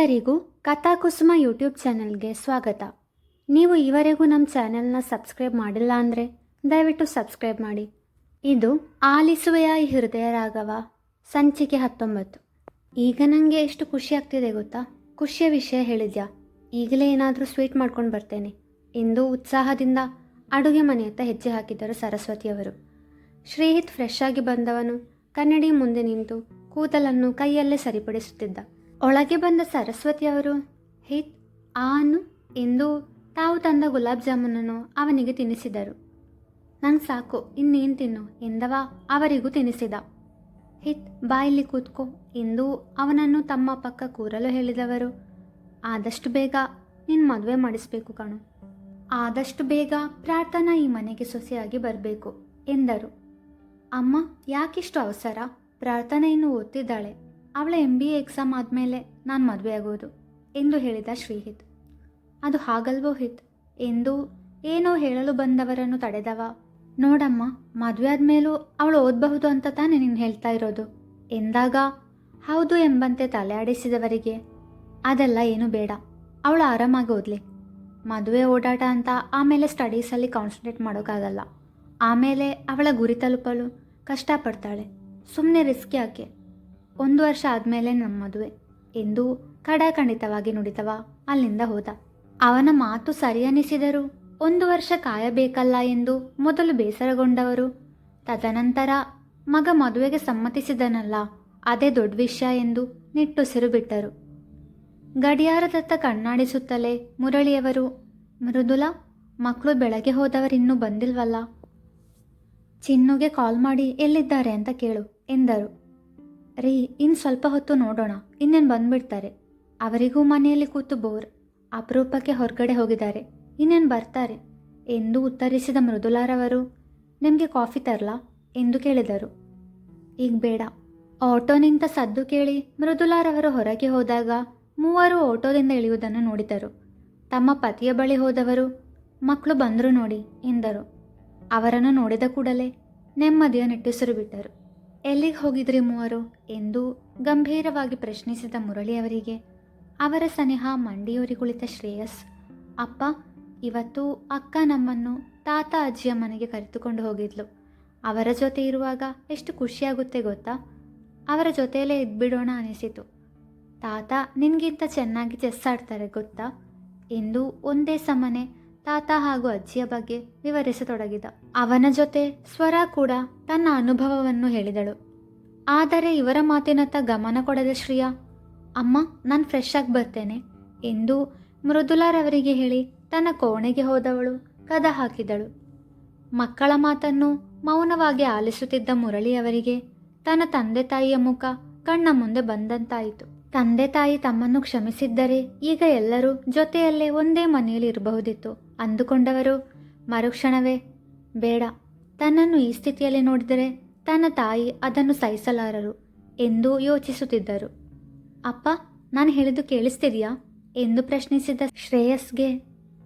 ಎಲ್ಲರಿಗೂ ಕಥಾಕುಸುಮ ಯೂಟ್ಯೂಬ್ ಚಾನೆಲ್ಗೆ ಸ್ವಾಗತ. ನೀವು ಈವರೆಗೂ ನಮ್ಮ ಚಾನೆಲ್ನ ಸಬ್ಸ್ಕ್ರೈಬ್ ಮಾಡಿಲ್ಲ ಅಂದರೆ ದಯವಿಟ್ಟು ಸಬ್ಸ್ಕ್ರೈಬ್ ಮಾಡಿ. ಇದು ಆಲಿಸುವೆಯ ಹೃದಯ ರಾಘವ, ಸಂಚಿಕೆ ಹತ್ತೊಂಬತ್ತು. ಈಗ ನನಗೆ ಎಷ್ಟು ಖುಷಿ ಆಗ್ತಿದೆ ಗೊತ್ತಾ? ಖುಷಿಯ ವಿಷಯ ಹೇಳಿದ್ಯಾ? ಈಗಲೇ ಏನಾದರೂ ಸ್ವೀಟ್ ಮಾಡ್ಕೊಂಡು ಬರ್ತೇನೆ. ಎಂದು ಉತ್ಸಾಹದಿಂದ ಅಡುಗೆ ಮನೆಯತ್ತ ಹೆಜ್ಜೆ ಹಾಕಿದ್ದರು ಸರಸ್ವತಿಯವರು. ಶ್ರೀಹಿತ್ ಫ್ರೆಶ್ ಆಗಿ ಬಂದವನು, ಕನ್ನಡಿ ಮುಂದೆ ನಿಂತು ಕೂದಲನ್ನು ಕೈಯಲ್ಲೇ ಸರಿಪಡಿಸುತ್ತಿದ್ದ. ಒಳಗೆ ಬಂದ ಸರಸ್ವತಿಯವರು ಹಿತ್ ಆನು ಎಂದು ತಾವು ತಂದ ಗುಲಾಬ್ ಜಾಮೂನನ್ನು ಅವನಿಗೆ ತಿನ್ನಿಸಿದರು. ನಂಗೆ ಸಾಕು, ಇನ್ನೇನು ತಿನ್ನು ಎಂದವ ಅವರಿಗೂ ತಿನ್ನಿಸಿದ. ಹಿತ್ ಬಾಯಲ್ಲಿ ಕೂತ್ಕೋ ಎಂದು ಅವನನ್ನು ತಮ್ಮ ಪಕ್ಕ ಕೂರಲು ಹೇಳಿದವರು. ಆದಷ್ಟು ಬೇಗ ನಿನ್ನ ಮದುವೆ ಮಾಡಿಸ್ಬೇಕು ಕಣು. ಆದಷ್ಟು ಬೇಗ ಪ್ರಾರ್ಥನಾ ಈ ಮನೆಗೆ ಸೊಸೆಯಾಗಿ ಬರಬೇಕು ಎಂದರು. ಅಮ್ಮ, ಯಾಕಿಷ್ಟು ಅವಸರ? ಪ್ರಾರ್ಥನೆಯನ್ನು ಓದ್ತಿದ್ದಾಳೆ. ಅವಳ ಎಂ ಬಿ ಎ ಎಕ್ಸಾಮ್ ಆದಮೇಲೆ ನಾನು ಮದುವೆ ಆಗೋದು ಎಂದು ಹೇಳಿದ ಶ್ರೀಹಿತ್. ಅದು ಹಾಗಲ್ವೋ ಹಿತ್? ಎಂದು ಏನೋ ಹೇಳಲು ಬಂದವರನ್ನು ತಡೆದವ, ನೋಡಮ್ಮ, ಮದುವೆ ಆದಮೇಲೂ ಅವಳು ಓದಬಹುದು ಅಂತ ತಾನೇ ನೀನು ಹೇಳ್ತಾ ಇರೋದು? ಎಂದಾಗ, ಹೌದು ಎಂಬಂತೆ ತಲೆ ಆಡಿಸಿದವರಿಗೆ, ಅದೆಲ್ಲ ಏನು ಬೇಡ, ಅವಳು ಆರಾಮಾಗಿ ಓದಲಿ. ಮದುವೆ ಓಡಾಟ ಅಂತ ಆಮೇಲೆ ಸ್ಟಡೀಸಲ್ಲಿ ಕಾನ್ಸಂಟ್ರೇಟ್ ಮಾಡೋಕ್ಕಾಗಲ್ಲ. ಆಮೇಲೆ ಅವಳ ಗುರಿ ತಲುಪಲು ಕಷ್ಟಪಡ್ತಾಳೆ. ಸುಮ್ಮನೆ ರಿಸ್ಕ್ ಯಾಕೆ? ಒಂದು ವರ್ಷ ಆದಮೇಲೆ ನಮ್ಮ ಮದುವೆ ಎಂದು ಖಡಾಖಂಡಿತವಾಗಿ ನುಡಿತವ ಅಲ್ಲಿಂದ ಹೋದ. ಅವನ ಮಾತು ಸರಿ ಅನಿಸಿದರೂ ಒಂದು ವರ್ಷ ಕಾಯಬೇಕಲ್ಲ ಎಂದು ಮೊದಲು ಬೇಸರಗೊಂಡವರು. ತದನಂತರ ಮಗ ಮದುವೆಗೆ ಸಮ್ಮತಿಸಿದನಲ್ಲ, ಅದೇ ದೊಡ್ಡ ವಿಷಯ ಎಂದು ನಿಟ್ಟುಸಿರು ಬಿಟ್ಟರು. ಗಡಿಯಾರದತ್ತ ಕಣ್ಣಾಡಿಸುತ್ತಲೇ ಮುರಳಿಯವರು, ಮೃದುಲ, ಮಕ್ಕಳು ಬೆಳಗ್ಗೆ ಹೋದವರಿನ್ನೂ ಬಂದಿಲ್ವಲ್ಲ? ಚಿನ್ನುಗೆ ಕಾಲ್ ಮಾಡಿ ಎಲ್ಲಿದ್ದಾರೆ ಅಂತ ಕೇಳು ಎಂದರು. ರೀ ಇನ್ನು ಸ್ವಲ್ಪ ಹೊತ್ತು ನೋಡೋಣ. ಇನ್ನೇನು ಬಂದ್ಬಿಡ್ತಾರೆ. ಅವರಿಗೂ ಮನೆಯಲ್ಲಿ ಕೂತು ಬೋರ್. ಅಪರೂಪಕ್ಕೆ ಹೊರಗಡೆ ಹೋಗಿದ್ದಾರೆ. ಇನ್ನೇನು ಬರ್ತಾರೆ? ಎಂದು ಉತ್ತರಿಸಿದ ಮೃದುಲಾರವರು ನಿಮಗೆ ಕಾಫಿ ತರಲಾ? ಎಂದು ಕೇಳಿದರು. ಈಗ ಬೇಡ. ಆಟೋ ನಿಂತ ಸದ್ದು ಕೇಳಿ ಮೃದುಲಾರವರು ಹೊರಗೆ ಹೋದಾಗ ಮೂವರು ಆಟೋದಿಂದ ಇಳಿಯುವುದನ್ನು ನೋಡಿದರು. ತಮ್ಮ ಪತಿಯ ಬಳಿ ಹೋದವರು ಮಕ್ಕಳು ಬಂದರು ನೋಡಿ, ಎಂದರು. ಅವರನ್ನು ನೋಡಿದ ಕೂಡಲೇ ನೆಮ್ಮದಿಯ ನಿಟ್ಟುಸಿರು ಬಿಟ್ಟರು. ಎಲ್ಲಿಗೆ ಹೋಗಿದ್ರಿ ಮೂವರು? ಎಂದು ಗಂಭೀರವಾಗಿ ಪ್ರಶ್ನಿಸಿದ ಮುರಳಿಯವರಿಗೆ ಅವರ ಸನಿಹ ಮಂಡಿಯೂರಿ ಕುಳಿತ ಶ್ರೇಯಸ್. ಅಪ್ಪ, ಇವತ್ತು ಅಕ್ಕ ನಮ್ಮನ್ನು ತಾತ, ಅಜ್ಜಿಯ ಮನೆಗೆ ಕರೆದುಕೊಂಡು ಹೋಗಿದ್ಲು. ಅವರ ಜೊತೆ ಇರುವಾಗ ಎಷ್ಟು ಖುಷಿಯಾಗುತ್ತೆ ಗೊತ್ತಾ? ಅವರ ಜೊತೆಯಲ್ಲೇ ಇದ್ಬಿಡೋಣ ಅನಿಸಿತು. ತಾತ, ನಿನಗಿಂತ ಚೆನ್ನಾಗಿ ಚೆಸ್ ಆಡ್ತಾರೆ ಗೊತ್ತಾ? ಎಂದು ಒಂದೇ ಸಮನೆ ತಾತ ಹಾಗೂ ಅಜ್ಜಿಯ ಬಗ್ಗೆ ವಿವರಿಸತೊಡಗಿದ. ಅವನ ಜೊತೆ ಸ್ವರ ಕೂಡ ತನ್ನ ಅನುಭವವನ್ನು ಹೇಳಿದಳು. ಆದರೆ ಇವರ ಮಾತಿನತ್ತ ಗಮನ ಕೊಡದ ಶ್ರೀಯಾ, ಅಮ್ಮ, ನಾನು ಫ್ರೆಶ್ ಆಗಿ ಬರ್ತೇನೆ ಎಂದು ಮೃದುಲಾರವರಿಗೆ ಹೇಳಿ ತನ್ನ ಕೋಣೆಗೆ ಹೋದವಳು ಕದ ಹಾಕಿದಳು. ಮಕ್ಕಳ ಮಾತನ್ನು ಮೌನವಾಗಿ ಆಲಿಸುತ್ತಿದ್ದ ಮುರಳಿಯವರಿಗೆ ತನ್ನ ತಂದೆ ತಾಯಿಯ ಮುಖ ಕಣ್ಣ ಮುಂದೆ ಬಂದಂತಾಯಿತು. ತಂದೆ ತಾಯಿ ತಮ್ಮನ್ನು ಕ್ಷಮಿಸಿದ್ದರೆ ಈಗ ಎಲ್ಲರೂ ಜೊತೆಯಲ್ಲೇ ಒಂದೇ ಮನೆಯಲ್ಲಿ ಇರಬಹುದಿತ್ತು. ಅಂದುಕೊಂಡವರು, ಮರುಕ್ಷಣವೇ, ಬೇಡ. ತನ್ನನ್ನು ಈ ಸ್ಥಿತಿಯಲ್ಲಿ ನೋಡಿದರೆ ತನ್ನ ತಾಯಿ ಅದನ್ನು ಸಹಿಸಲಾರರು ಎಂದು ಯೋಚಿಸುತ್ತಿದ್ದರು. ಅಪ್ಪ, ನಾನು ಹೇಳಿದ್ದು ಕೇಳಿಸ್ತಿದೆಯಾ? ಎಂದು ಪ್ರಶ್ನಿಸಿದ ಶ್ರೇಯಸ್ಗೆ,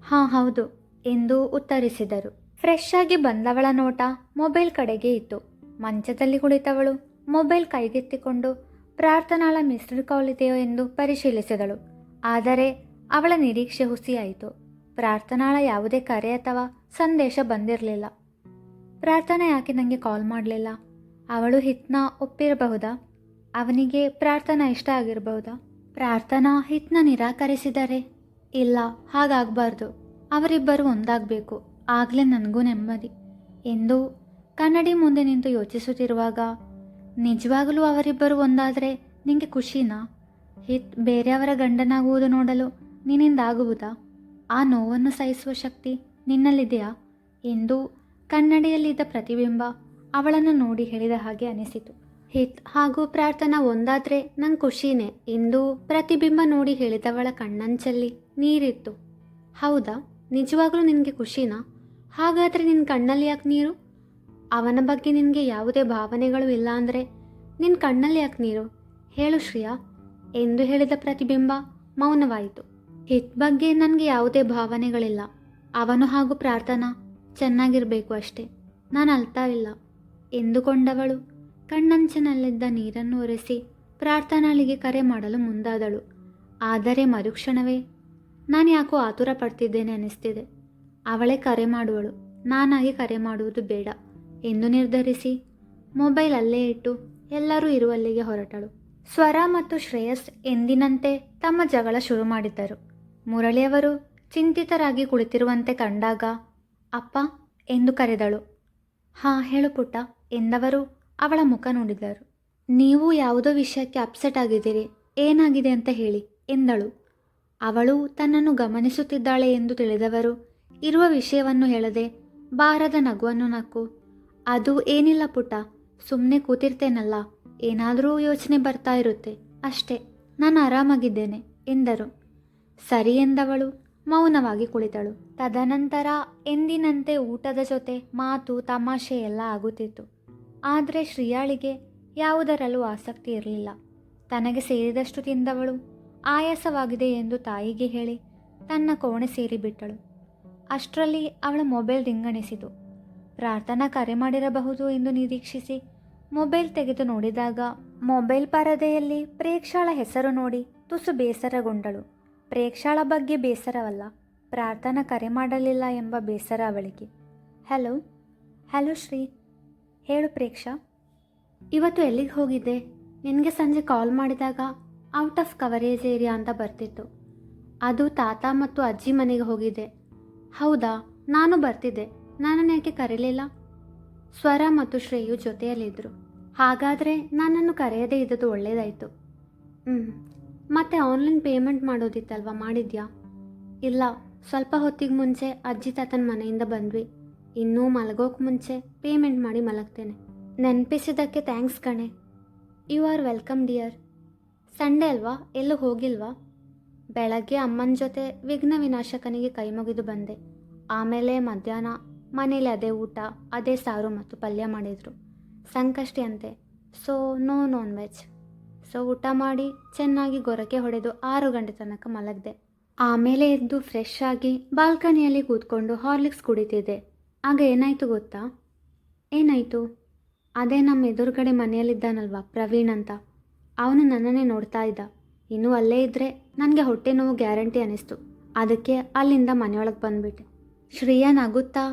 ಹಾಂ, ಹೌದು ಎಂದು ಉತ್ತರಿಸಿದರು. ಫ್ರೆಶ್ ಆಗಿ ಬಂದವಳ ನೋಟ ಮೊಬೈಲ್ ಕಡೆಗೆ ಇತ್ತು. ಮಂಚದಲ್ಲಿ ಕುಳಿತವಳು, ಮೊಬೈಲ್ ಕೈಗೆತ್ತಿಕೊಂಡು, ಪ್ರಾರ್ಥನಾಳ ಮಿಸ್ಡ್ ಕಾಲ್ ಎಂದು ಪರಿಶೀಲಿಸಿದಳು. ಆದರೆ ಅವಳ ನಿರೀಕ್ಷೆ ಹುಸಿಯಾಯಿತು. ಪ್ರಾರ್ಥನಾಳ ಯಾವುದೇ ಕರೆ ಅಥವಾ ಸಂದೇಶ ಬಂದಿರಲಿಲ್ಲ. ಪ್ರಾರ್ಥನಾ ಯಾಕೆ ನನಗೆ ಕಾಲ್ ಮಾಡಲಿಲ್ಲ? ಅವಳು ಹಿತ್ನ ಒಪ್ಪಿರಬಹುದಾ? ಅವನಿಗೆ ಪ್ರಾರ್ಥನಾ ಇಷ್ಟ ಆಗಿರಬಹುದಾ? ಪ್ರಾರ್ಥನಾ ಹಿತ್ನ ನಿರಾಕರಿಸಿದರೆ? ಇಲ್ಲ, ಹಾಗಾಗಬಾರ್ದು. ಅವರಿಬ್ಬರು ಒಂದಾಗಬೇಕು. ಆಗಲೇ ನನಗೂ ನೆಮ್ಮದಿ. ಎಂದು ಕನ್ನಡಿ ಮುಂದೆ ನಿಂತು ಯೋಚಿಸುತ್ತಿರುವಾಗ, ನಿಜವಾಗಲೂ ಅವರಿಬ್ಬರು ಒಂದಾದರೆ ನಿಂಗೆ ಖುಷಿನಾ? ಹಿತ್ ಬೇರೆಯವರ ಗಂಡನಾಗುವುದು ನೋಡಲು ನಿನ್ನಿಂದ ಆಗುವುದಾ ಆ ನೋವನ್ನು ಸಹಿಸುವ ಶಕ್ತಿ ನಿನ್ನಲ್ಲಿದೆಯಾ? ಎಂದು ಕನ್ನಡಿಯಲ್ಲಿದ್ದ ಪ್ರತಿಬಿಂಬ ಅವಳನ್ನು ನೋಡಿ ಹೇಳಿದ ಹಾಗೆ ಅನಿಸಿತು. ಹಿತ್ ಹಾಗೂ ಪ್ರಾರ್ಥನಾ ಒಂದಾದ್ರೆ ನಂಗೆ ಖುಷಿನೇ ಎಂದು ಪ್ರತಿಬಿಂಬ ನೋಡಿ ಹೇಳಿದವಳ ಕಣ್ಣಂಚಲ್ಲಿ ನೀರಿತ್ತು. ಹೌದಾ? ನಿಜವಾಗ್ಲೂ ನಿನಗೆ ಖುಷಿನಾ? ಹಾಗಾದರೆ ನಿನ್ನ ಕಣ್ಣಲ್ಲಿ ಯಾಕೆ ನೀರು? ಅವನ ಬಗ್ಗೆ ನಿನಗೆ ಯಾವುದೇ ಭಾವನೆಗಳು ಇಲ್ಲ ಅಂದರೆ ನಿನ್ನ ಕಣ್ಣಲ್ಲಿ ಯಾಕೆ ನೀರು? ಹೇಳು ಶ್ರಿಯಾ ಎಂದು ಹೇಳಿದ ಪ್ರತಿಬಿಂಬ ಮೌನವಾಯಿತು. ಹಿತ್ ಬಗ್ಗೆ ನನಗೆ ಯಾವುದೇ ಭಾವನೆಗಳಿಲ್ಲ. ಅವನು ಹಾಗೂ ಪ್ರಾರ್ಥನಾ ಚೆನ್ನಾಗಿರಬೇಕು ಅಷ್ಟೇ. ನಾನು ಅಳ್ತಾ ಇಲ್ಲ. ಎಂದುಕೊಂಡವಳು, ಕಣ್ಣಂಚಿನಲ್ಲಿದ್ದ ನೀರನ್ನು ಒರೆಸಿ ಪ್ರಾರ್ಥನಾಳಿಗೆ ಕರೆ ಮಾಡಲು ಮುಂದಾದಳು. ಆದರೆ ಮರುಕ್ಷಣವೇ, ನಾನು ಯಾಕೋ ಆತುರ ಪಡ್ತಿದ್ದೇನೆ ಅನ್ನಿಸ್ತಿದೆ. ಅವಳೇ ಕರೆ ಮಾಡುವಳು. ನಾನಾಗಿ ಕರೆ ಮಾಡುವುದು ಬೇಡ ಎಂದು ನಿರ್ಧರಿಸಿ ಮೊಬೈಲ್ ಅಲ್ಲೇ ಇಟ್ಟು ಎಲ್ಲರೂ ಇರುವಲ್ಲಿಗೆ ಹೊರಟಳು. ಸ್ವರ ಮತ್ತು ಶ್ರೇಯಸ್ ಎಂದಿನಂತೆ ತಮ್ಮ ಜಗಳ ಶುರು ಮಾಡಿದ್ದರು. ಮುರಳಿಯವರು ಚಿಂತಿತರಾಗಿ ಕುಳಿತಿರುವಂತೆ ಕಂಡಾಗ, ಅಪ್ಪ, ಎಂದು ಕರೆದಳು. ಹಾಂ, ಹೇಳು ಪುಟ್ಟ, ಎಂದವರು ಅವಳ ಮುಖ ನೋಡಿದರು. ನೀವು ಯಾವುದೋ ವಿಷಯಕ್ಕೆ ಅಪ್ಸೆಟ್ ಆಗಿದ್ದೀರಿ, ಏನಾಗಿದೆ ಅಂತ ಹೇಳಿ, ಎಂದಳು. ಅವಳು ತನ್ನನ್ನು ಗಮನಿಸುತ್ತಿದ್ದಾಳೆ ಎಂದು ತಿಳಿದವರು ಇರುವ ವಿಷಯವನ್ನು ಹೇಳದೆ ಬಾರದ ನಗುವನ್ನು ನಕ್ಕು, ಅದು ಏನಿಲ್ಲ ಪುಟ್ಟ ಸುಮ್ಮನೆ ಕೂತಿರ್ತೇನಲ್ಲ, ಏನಾದರೂ ಯೋಚನೆ ಬರ್ತಾ ಇರುತ್ತೆ, ಅಷ್ಟೇ, ನಾನು ಆರಾಮಾಗಿದ್ದೇನೆ, ಎಂದರು. ಸರಿ ಎಂದವಳು. ಮೌನವಾಗಿ ಕುಳಿತಳು. ತದನಂತರ ಎಂದಿನಂತೆ ಊಟದ ಜೊತೆ ಮಾತು, ತಮಾಷೆ ಎಲ್ಲ ಆಗುತ್ತಿತ್ತು. ಆದರೆ ಶ್ರೀಯಾಳಿಗೆ ಯಾವುದರಲ್ಲೂ ಆಸಕ್ತಿ ಇರಲಿಲ್ಲ. ತನಗೆ ಸೇರಿದಷ್ಟು ತಿಂದವಳು. ಆಯಾಸವಾಗಿದೆ ಎಂದು ತಾಯಿಗೆ ಹೇಳಿ ತನ್ನ ಕೋಣೆ ಸೇರಿಬಿಟ್ಟಳು ಅಷ್ಟರಲ್ಲಿ ಅವಳ ಮೊಬೈಲ್ ರಿಂಗಣಿಸಿತು. ಪ್ರಾರ್ಥನಾ ಕರೆ ಮಾಡಿರಬಹುದು ಎಂದು ನಿರೀಕ್ಷಿಸಿ ಮೊಬೈಲ್ ತೆಗೆದು ನೋಡಿದಾಗ ಮೊಬೈಲ್ ಪರದೆಯಲ್ಲಿ ಪ್ರೇಕ್ಷಾಳ ಹೆಸರು ನೋಡಿ ತುಸು ಬೇಸರಗೊಂಡಳು. ಪ್ರೇಕ್ಷಾಳ ಬಗ್ಗೆ ಬೇಸರವಲ್ಲ, ಪ್ರಾರ್ಥನಾ ಕರೆ ಮಾಡಲಿಲ್ಲ ಎಂಬ ಬೇಸರ ಅವಳಿಗೆ. ಹಲೋ ಹಲೋ ಶ್ರೀ, ಹೇಳು ಪ್ರೇಕ್ಷಾ, ಇವತ್ತು ಎಲ್ಲಿಗೆ ಹೋಗಿದ್ದೆ? ನಿನಗೆ ಸಂಜೆ ಕಾಲ್ ಮಾಡಿದಾಗ ಔಟ್ ಆಫ್ ಕವರೇಜ್ ಏರಿಯಾ ಅಂತ ಬರ್ತಿತ್ತು. ಅದು ತಾತ ಮತ್ತು ಅಜ್ಜಿ ಮನೆಗೆ ಹೋಗಿದ್ದೆ. ಹೌದಾ, ನಾನು ಬರ್ತಿದ್ದೆ, ನನ್ನನ್ನು ಯಾಕೆ ಕರೀಲಿಲ್ಲ? ಸ್ವರ ಮತ್ತು ಶ್ರೇಯು ಜೊತೆಯಲ್ಲಿದ್ದರು ಹಾಗಾದರೆ ನನ್ನನ್ನು ಕರೆಯದೇ ಇದ್ದದ್ದು ಒಳ್ಳೆಯದಾಯಿತು ಹ್ಞೂ ಮತ್ತೆ ಆನ್ಲೈನ್ ಪೇಮೆಂಟ್ ಮಾಡೋದಿತ್ತಲ್ವ, ಮಾಡಿದ್ಯಾ? ಇಲ್ಲ, ಸ್ವಲ್ಪ ಹೊತ್ತಿಗೆ ಮುಂಚೆ ಅಜ್ಜಿ ತಾತನ ಮನೆಯಿಂದ ಬಂದ್ವಿ. ಇನ್ನೂ ಮಲಗೋಕೆ ಮುಂಚೆ ಪೇಮೆಂಟ್ ಮಾಡಿ ಮಲಗ್ತೇನೆ. ನೆನಪಿಸಿದ್ದಕ್ಕೆ ಥ್ಯಾಂಕ್ಸ್ ಕಣೆ. You are welcome dear Sunday ಅಲ್ವಾ? ಎಲ್ಲೂ ಹೋಗಿಲ್ವಾ? ಬೆಳಗ್ಗೆ ಅಮ್ಮನ ಜೊತೆ ವಿಘ್ನ ವಿನಾಶಕನಿಗೆ ಕೈ ಮುಗಿದು ಬಂದೆ. ಆಮೇಲೆ ಮಧ್ಯಾಹ್ನ ಮನೇಲಿ ಅದೇ ಊಟ, ಅದೇ ಸಾರು ಮತ್ತು ಪಲ್ಯ ಮಾಡಿದರು. ಸಂಕಷ್ಟಿ ಅಂತೆ. So no non veg so ಊಟ ಮಾಡಿ ಚೆನ್ನಾಗಿ ಗೊರಕೆ ಹೊಡೆದು ಆರು ಗಂಟೆ ತನಕ ಮಲಗಿದೆ. ಆಮೇಲೆ ಎದ್ದು ಫ್ರೆಶ್ ಆಗಿ ಬಾಲ್ಕನಿಯಲ್ಲಿ ಕೂತ್ಕೊಂಡು ಹಾರ್ಲಿಕ್ಸ್ ಕುಡಿತಿದ್ದೆ. ಆಗ ಏನಾಯಿತು ಗೊತ್ತಾ? ಏನಾಯಿತು? ಅದೇ ನಮ್ಮ ಎದುರುಗಡೆ ಮನೆಯಲ್ಲಿದ್ದಾನಲ್ವಾ ಪ್ರವೀಣ್ ಅಂತ. ಅವನು ನನ್ನನ್ನೇ ನೋಡ್ತಾ ಇದ್ದ. ಇನ್ನೂ ಅಲ್ಲೇ ಇದ್ದರೆ ನನಗೆ ಹೊಟ್ಟೆ ನೋವು ಗ್ಯಾರಂಟಿ ಅನಿಸ್ತು. ಅದಕ್ಕೆ ಅಲ್ಲಿಂದ ಮನೆಯೊಳಗೆ ಬಂದ್ಬಿಟ್ಟೆ. ಶ್ರೇಯಾ ನಗುತ್ತಾ,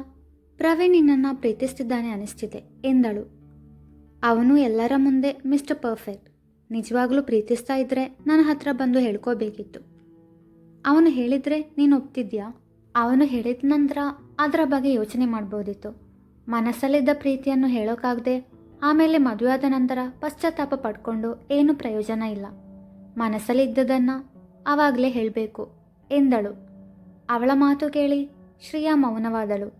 ಪ್ರವೀಣ್ ನಿನ್ನನ್ನು ಪ್ರೀತಿಸ್ತಿದ್ದಾನೆ ಅನಿಸ್ತಿದೆ, ಎಂದಳು. ಅವನು ಎಲ್ಲರ ಮುಂದೆ ಮಿಸ್ಟರ್ ಪರ್ಫೆಕ್ಟ್ ನಿಜವಾಗ್ಲೂ ಪ್ರೀತಿಸ್ತಾ ಇದ್ರೆ ನನ್ನ ಹತ್ರ ಬಂದು ಹೇಳ್ಕೋಬೇಕಿತ್ತು ಅವನು ಹೇಳಿದ್ರೆ, ನೀನು ಒಪ್ತಿದ್ಯಾ? ಅವನು ಹೇಳಿದ ನಂತರ ಅದರ ಬಗ್ಗೆ ಯೋಚನೆ ಮಾಡ್ಬೋದಿತ್ತು. ಮನಸ್ಸಲ್ಲಿದ್ದ ಪ್ರೀತಿಯನ್ನು ಹೇಳೋಕ್ಕಾಗದೆ ಆಮೇಲೆ ಮದುವೆಯಾದ ನಂತರ ಪಶ್ಚಾತ್ತಾಪ ಪಡ್ಕೊಂಡು ಏನೂ ಪ್ರಯೋಜನ ಇಲ್ಲ. ಮನಸ್ಸಲ್ಲಿದ್ದದನ್ನು ಆವಾಗಲೇ ಹೇಳಬೇಕು ಎಂದಳು. ಅವಳ ಮಾತು ಕೇಳಿ ಶ್ರೀಯಾ ಮೌನವಾದಳು.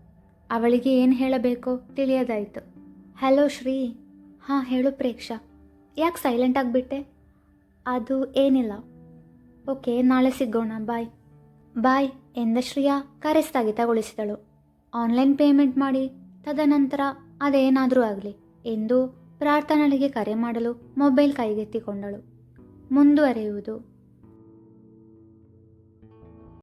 ಅವಳಿಗೆ ಏನು ಹೇಳಬೇಕೋ ತಿಳಿಯದಾಯಿತು. ಹಲೋ ಶ್ರೀ, ಹಾಂ ಹೇಳು ಪ್ರೇಕ್ಷಾ. ಯಾಕೆ ಸೈಲೆಂಟ್ ಆಗಿಬಿಟ್ಟೆ? ಅದು ಏನಿಲ್ಲ. ಓಕೆ, ನಾಳೆ ಸಿಗೋಣ ಬಾಯ್ ಬಾಯ್ ಎಂದ ಶ್ರೇಯಾ ಕರೆ ಸ್ಥಗಿತಗೊಳಿಸಿದಳು ಆನ್ಲೈನ್ ಪೇಮೆಂಟ್ ಮಾಡಿ, ತದನಂತರ ಅದೇನಾದರೂ ಆಗಲಿ ಎಂದು ಪ್ರಾರ್ಥನಳಿಗೆ ಕರೆ ಮಾಡಲು ಮೊಬೈಲ್ ಕೈಗೆತ್ತಿಕೊಂಡಳು. ಮುಂದುವರೆಯುವುದು.